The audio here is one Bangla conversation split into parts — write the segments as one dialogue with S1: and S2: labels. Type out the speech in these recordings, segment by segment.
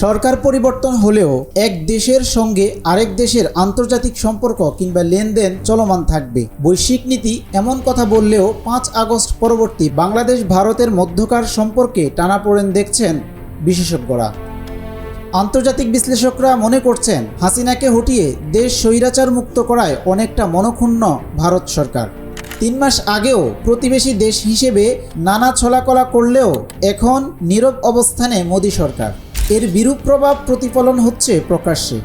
S1: সরকার পরিবর্তন হলেও এক দেশের সঙ্গে আরেক দেশের আন্তর্জাতিক সম্পর্ক কিংবা লেনদেন চলমান থাকবে। বৈশ্বিক নীতি এমন কথা বললেও পাঁচ আগস্ট পরবর্তী বাংলাদেশ ভারতের মধ্যকার সম্পর্কে টানাপোড়েন দেখছেন বিশেষজ্ঞরা। আন্তর্জাতিক বিশ্লেষকরা মনে করছেন, হাসিনাকে হটিয়ে দেশ স্বৈরাচার মুক্ত করায় অনেকটা মনক্ষুণ্ণ ভারত সরকার। তিন মাস আগেও প্রতিবেশী দেশ হিসেবে নানা ছলাকলা করলেও এখন নীরব অবস্থানে মোদী সরকার। এর বিরূপ প্রভাব প্রতিফলন হচ্ছে প্রকাশ্যে।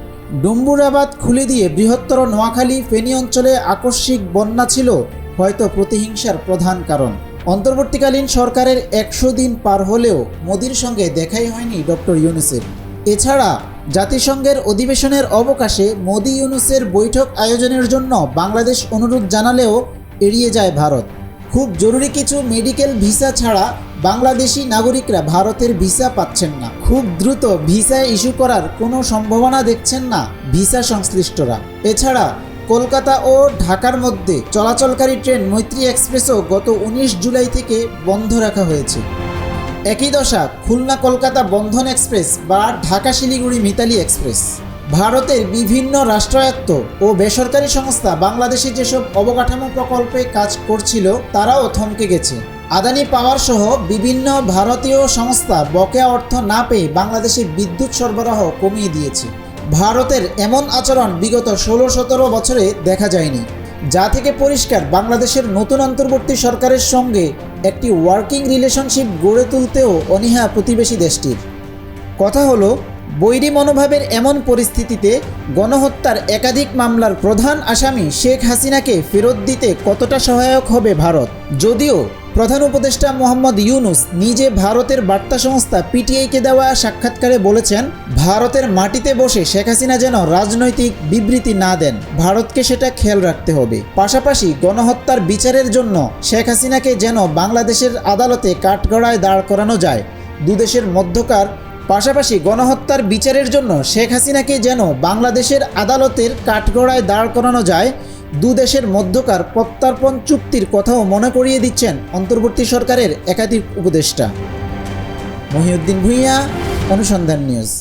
S1: ডুম্বুরাবাদ খুলে দিয়ে বৃহত্তর নোয়াখালী ফেনী অঞ্চলে আকস্মিক বন্যা ছিল, হয়তো প্রতিহিংসার প্রধান কারণ। অন্তর্বর্তীকালীন সরকারের একশো দিন পার হলেও মোদির সঙ্গে দেখাই হয়নি ডক্টর ইউনুসের। এছাড়া জাতিসংঘের অধিবেশনের অবকাশে মোদি ইউনুসের বৈঠক আয়োজনের জন্য বাংলাদেশ অনুরোধ জানালেও এড়িয়ে যায় ভারত। খুব জরুরি কিছু মেডিকেল ভিসা ছাড়া বাংলাদেশি নাগরিকরা ভারতের ভিসা পাচ্ছেন না। খুব দ্রুত ভিসা ইস্যু করার কোনো সম্ভাবনা দেখছেন না ভিসা সংশ্লিষ্টরা। এছাড়া কলকাতা ও ঢাকার মধ্যে চলাচলকারী ট্রেন মৈত্রী এক্সপ্রেসও গত উনিশ জুলাই থেকে বন্ধ রাখা হয়েছে। একই দশা খুলনা কলকাতা বন্ধন এক্সপ্রেস বা ঢাকা শিলিগুড়ি মিতালি এক্সপ্রেস। ভারতের বিভিন্ন রাষ্ট্রায়ত্ত ও বেসরকারি সংস্থা বাংলাদেশে যেসব অবকাঠামো প্রকল্পে কাজ করছিল, তারাও থমকে গেছে। আদানি পাওয়ার সহ বিভিন্ন ভারতীয় সংস্থা বকেয়া অর্থ না পেয়ে বাংলাদেশে বিদ্যুৎ সরবরাহ কমিয়ে দিয়েছে। ভারতের এমন আচরণ বিগত ষোলো সতেরো বছরে দেখা যায়নি, যা থেকে পরিষ্কার বাংলাদেশের নতুন অন্তর্বর্তী সরকারের সঙ্গে একটি ওয়ার্কিং রিলেশনশিপ গড়ে তুলতেও অনীহা প্রতিবেশী দেশটির। কথা হলো বৈরী মনোভাবের এমন পরিস্থিতিতে গণহত্যার একাধিক মামলার প্রধান আসামি শেখ হাসিনাকে ফেরত দিতে কতটা সহায়ক হবে ভারত? যদিও প্রধান উপদেষ্টা মোহাম্মদ ইউনুস নিজে ভারতের বার্তা সংস্থা পিটিআইকে দেওয়া সাক্ষাৎকারে বলেছেন, ভারতের মাটিতে বসে শেখ হাসিনা যেন রাজনৈতিক বিবৃতি না দেন, ভারতকে সেটা খেয়াল রাখতে হবে। পাশাপাশি গণহত্যার বিচারের জন্য শেখ হাসিনাকে যেন বাংলাদেশের আদালতে কাঠগড়ায় দাঁড় করানো যায়, দুদেশের মধ্যকার পাশাপাশি গণহত্যার বিচারের জন্য শেখ হাসিনাকে যেন বাংলাদেশের আদালতের কাঠগড়ায় দাঁড় করানো যায় দুদেশের মধ্যকার প্রত্যার্পণ চুক্তির কথাও মনে করিয়ে দিচ্ছেন অন্তর্বর্তী সরকারের একাধিক উপদেষ্টা। মহিউদ্দিন ভূঁইয়া, অনুসন্ধান নিউজ।